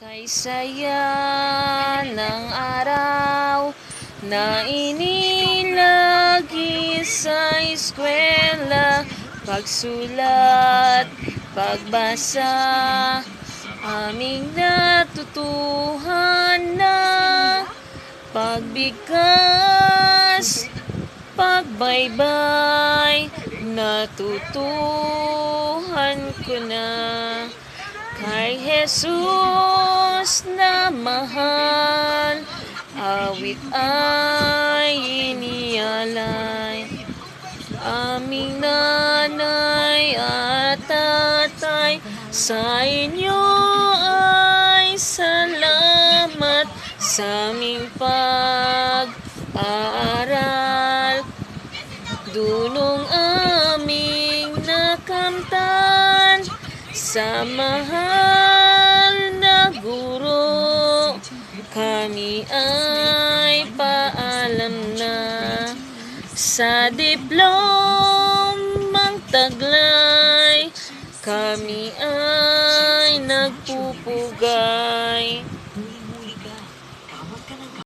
Ay saya ng araw na inilagi sa eskwela. Pagsulat, pagbasa, aming natutuhan na Pagbigkas, pagbaybay, natutuhan ko na Kay Jesus na mahal, awit ay inialay. Aming nanay at tatay, sa inyo ay salamat sa aming pag-aaral. Dunong aming nakamtan sa Kami ay paalam na. Sa diplomang taglay Kami ay nagpupugay